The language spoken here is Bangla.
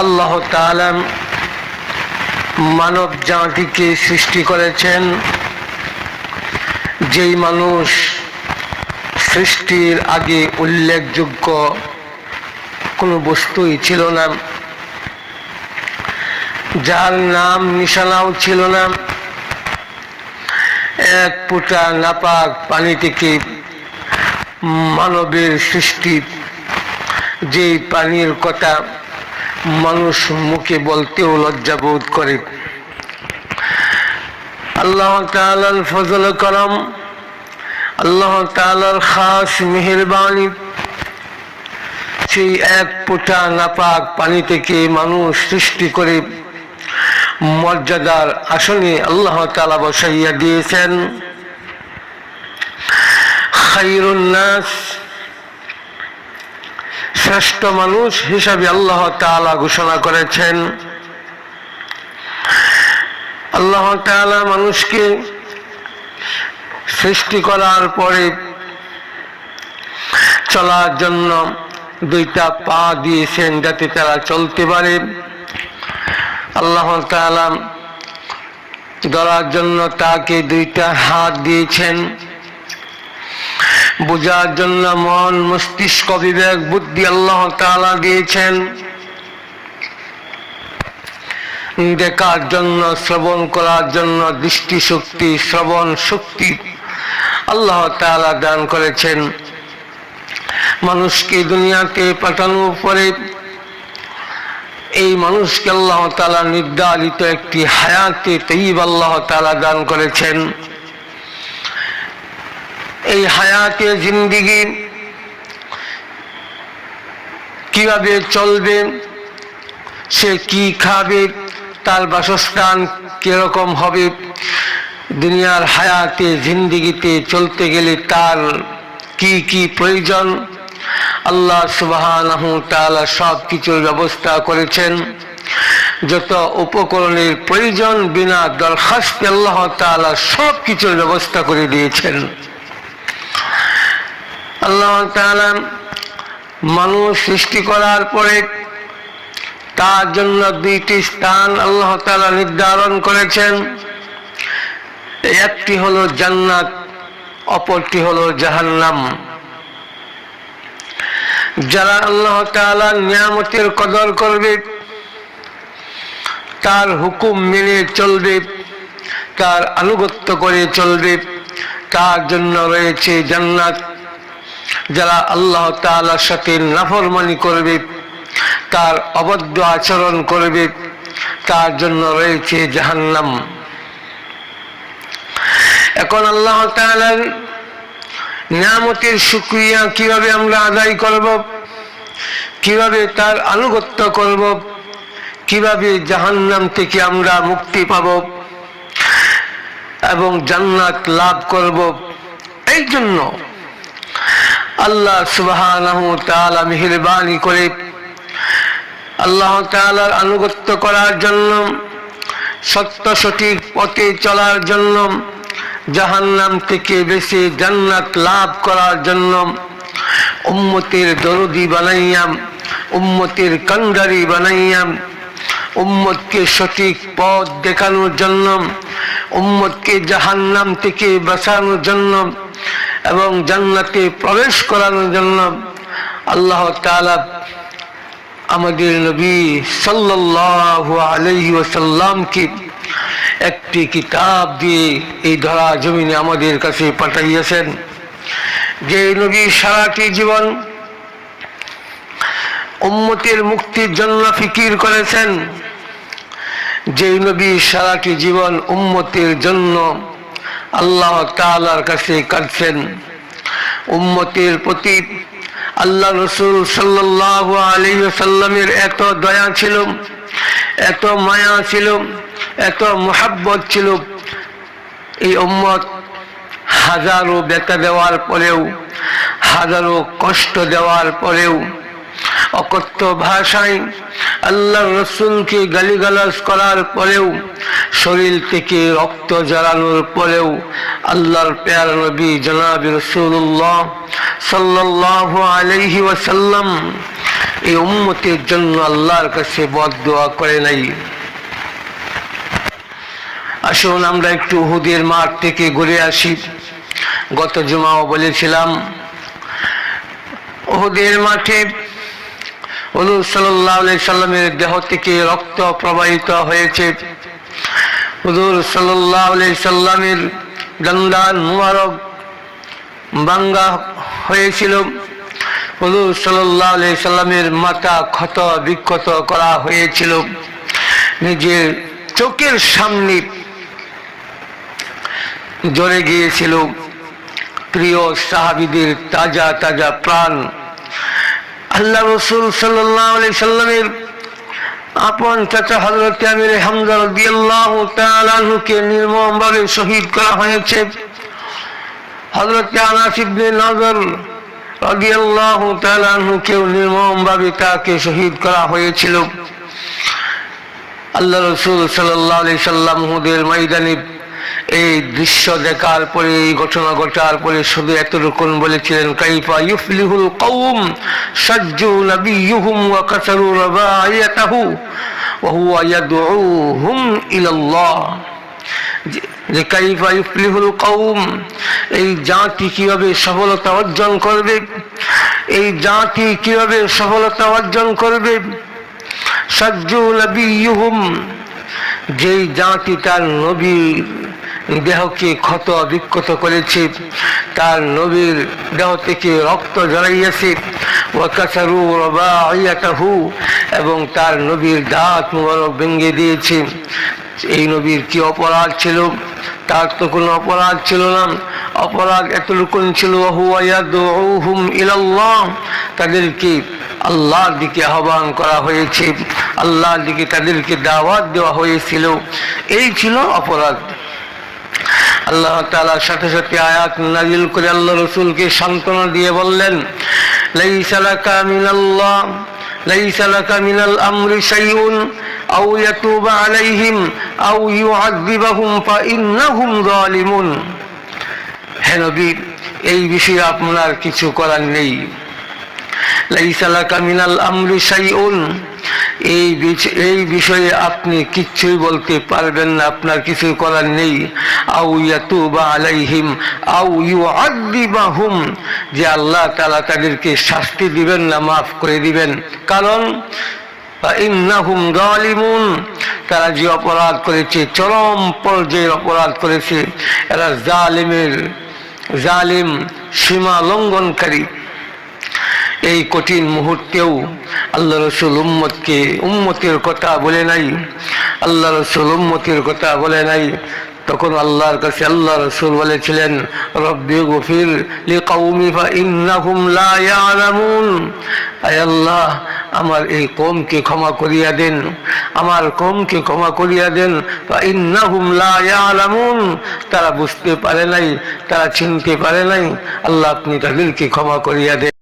আল্লাহ মানব জাতিকে সৃষ্টি করেছেন। যেই মানুষ সৃষ্টির আগে উল্লেখযোগ্য কোনো বস্তুই ছিল না, যার নাম নিশানাও ছিল না, এক ফুটা নাপাক পানি থেকে মানবের সৃষ্টি যে পানির কথা মানুষ মুখে বলতেও লজ্জা বোধ করে। আল্লাহ তালার ফজল করম, আল্লাহ তালার খাস মেহরবানি। সেই এক ফোঁটা নাপাক পানি থেকে মানুষ সৃষ্টি করে মর্যাদার আসনে আল্লাহ তালা বসাইয়া দিয়েছেন। খাইরুন্নাস শ্রেষ্ঠ মানুষ হিসাবে আল্লাহ তাআলা ঘোষণা করেছেন। আল্লাহ তাআলা মানুষকে সৃষ্টি করার পরে চলার জন্য দুইটা পা দিয়েছেন যাতে তারা চলতে পারে। আল্লাহ তাআলা ধরার জন্য তাকে দুইটা হাত দিয়েছেন। বোঝার জন্য মন, মস্তিষ্ক, বিবেক, বুদ্ধি আল্লাহ তালা দিয়েছেন। দেখার জন্য, শ্রবণ করার জন্য দৃষ্টি শক্তি শ্রবণ শক্তি আল্লাহ তালা দান করেছেন। মানুষকে দুনিয়াতে পাঠানোর পরে এই মানুষকে আল্লাহ তালা নির্ধারিত একটি হায়াতে তৈব আল্লাহ তালা দান করেছেন। এই হায়াতে জিন্দিগি কীভাবে চলবে, সে কি খাবে, তার বাসস্থান কীরকম হবে, দুনিয়ার হায়াতে জিন্দিগিতে চলতে গেলে তার কি কি প্রয়োজন, আল্লাহ সুবাহ সব কিছুর ব্যবস্থা করেছেন। যত উপকরণের প্রয়োজন, বিনা দরখাস্তে আল্লাহ তাআলা সব কিছুর ব্যবস্থা করে দিয়েছেন। আল্লাহ মানুষ সৃষ্টি করার পরে তার জন্য দুইটি স্থান আল্লাহ তাআলা নির্ধারণ করেছেন। একটি হলো জান্নাত, অপরটি হলো জাহান্নাম। যারা আল্লাহ তাআলা নিয়ামতের কদর করবে, তার হুকুম মেনে চলবে, তার আনুগত্য করে চলবে, তার জন্য রয়েছে জান্নাত। যারা আল্লাহ তাআলার সাথে নাফরমানি করবে, তার অবদ্ধ আচরণ করবে, তার জন্য রয়েছে জাহান্নাম। এখন আল্লাহ তাআলার নিয়ামতের শুক্রিয়া কীভাবে আমরা আদায় করব? কীভাবে তার আনুগত্য করব? কীভাবে জাহান্নাম থেকে আমরা মুক্তি পাব? এবং জান্নাত লাভ করব? এই জন্য আল্লাহ তাআলা মেহেরবানি করে আল্লাহ তাআলার আনুগত্য করার জন্য সত্য সঠিক পথে চলার জন্য, জাহান্নাম থেকে বেশি জান্নাত লাভ করার জন্য, উম্মতের দরদি বানাইয়াম, উম্মতের কান্ডারি বানাইয়াম, উম্মতকে সঠিক পথ দেখানোর জন্য, উম্মতকে জাহান্নাম থেকে বাঁচানোর জন্য এবং জান্নাতে প্রবেশ করানোর জন্য আল্লাহ আমাদের নবী ওয়াসাল্লামকে একটি কিতাব দিয়ে এই ধরা জমিনে আমাদের কাছে পাঠাইয়াছেন। যে নবী সারাটি জীবন উম্মতের মুক্তির জন্য ফিকির করেছেন। যে নবী সারাটি জীবন উম্মতের জন্য আল্লাহ তাআলার কাছে কাঁদছেন। উম্মতের প্রতি আল্লাহ রসুল সাল্লাহ আলী সাল্লামের এত দয়া ছিল, এত মায়া ছিল, এত মোহাব্বত ছিল। এই উম্মত হাজারো বেতা দেওয়ার পরেও, হাজারো কষ্ট দেওয়ার পরেও অকথ্য ভাষায় আল্লাহ রসুলকে গালিগালাজ করার পরেও, শরীর থেকে রক্ত জ্বালানোর পরেও আল্লাহর পেয়ার নবী জনাব রসুল্লাহ সাল্লাহ আলহি ওয়াসাল্লাম এই উম্মতের জন্য আল্লাহর কাছে বদ দোয়া করে নাই। আসুন আমরা একটু উহুদের মাঠ থেকে ঘুরে আসি। গত জুমাও বলেছিলাম, উহুদের মাঠে হলুদ সাল্লাহ সাল্লামের দেহ থেকে রক্ত প্রবাহিত হয়েছে। হুজুর সাল্লাহ সাল্লামের গন্দার মুবারক বাঙ্গা হয়েছিল। হুজুর সাল্লাহ সাল্লামের মাথা ক্ষত বিক্ষত করা হয়েছিল। নিজের চোখের সামনে জ্বরে গিয়েছিল। প্রিয় সাহাবিদের তাজা তাজা প্রাণ আল্লাহ রসুল সাল্লাহ সাল্লামের আপন চাচা হজরত আমির হামজা রাদিয়াল্লাহু তাআলাকে নির্মমভাবে শহীদ করা হয়েছে। হজরত আনাস নজর রাদিয়াল্লাহু তাআলাকেও নির্মমভাবে তাকে শহীদ করা হয়েছিল। আল্লাহ রসুল সাল্লাহ সাল্লাম হুদের ময়দানে এই দৃশ্য দেখার পরে, এই ঘটনা ঘটার পরে শুধু এতটুকুন বলেছিলেন, কাইফা ইউফলিহুল কওম সাজ্জু নাবিয়ুহুম ওয়া কাসারু রাবায়াতাহু ওয়া হুয়া ইয়াদউহুম ইলাল্লাহ। যে- কাইফা ইউফলিহুল কওম, এই জাতি কীভাবে সফলতা অর্জন করবে? এই জাতি কীভাবে সফলতা অর্জন করবে? সাজ্জু নবীহুম যেই জাতি তার নবীর দেহকে ক্ষত বিক্ষত করেছে। তার নবীর দেহ থেকে রক্ত জড়াইয়াছে ওয়াকাসারু রবাইয়াতাহু এবং তার নবীর দাঁত মুবারক ভেঙে দিয়েছে। এই নবীর কি অপরাধ ছিল? তার তো কোনো অপরাধ ছিল না। অপরাধ এতটুকুন ছিল ইয়াদউহুম ইলাল্লাহ। তাদেরকে আল্লাহর দিকে আহ্বান করা হয়েছে। আল্লাহর দিকে তাদেরকে দাওয়াত দেওয়া হয়েছিল। এই ছিল অপরাধ। আল্লাহ তাআলার সাথে সাথে আয়াত নাজিল করে আল্লাহ রসুলকে সান্ত্বনা দিয়ে বললেন, লাইসা লাকা মিনাল্লাহ, লাইসা লাকা মিনাল আমরি শাইউন, আও ইয়াতুবা আলাইহিম, আও ইউআযযিবাহুম ফাইন্নাহুম যালিমুন। হে নবী, এই বিষয়ে আপনার কিছু করার নেই। লাইসালাকা মিনাল আমরি শাইউন এই এই বিষয়ে আপনি কিচ্ছুই বলতে পারবেন না, আপনার কিছু করার নেই। আউ ইয়াতুবা আলাইহিম, আউ ইউআযিবাহুম যে আল্লাহ তাআলা তাদেরকে শাস্তি দিবেন না, মাফ করে দিবেন। কারণ ইন্নাহুম জালিমুন তারা যে অপরাধ করেছে, চরম পর্যায়ের অপরাধ করেছে, এরা জালিমের জালিম সীমা লঙ্ঘনকারী। এই কঠিন মুহূর্তেও আল্লাহ রসুল উম্মতকে, উম্মতের কথা বলে নাই, আল্লাহ রসুল উম্মতের কথা বলে নাই। তখন আল্লাহর কাছে আল্লাহ রসুল বলেছিলেন, রব্বি গফির আল্লাহ, আমার এই কমকে ক্ষমা করিয়া দেন, আমার কমকে ক্ষমা করিয়া দেন। ইয়ালামুন। তারা বুঝতে পারে নাই, তারা চিনতে পারে নাই, আল্লাহ আপনি তাদেরকে ক্ষমা করিয়া দেন।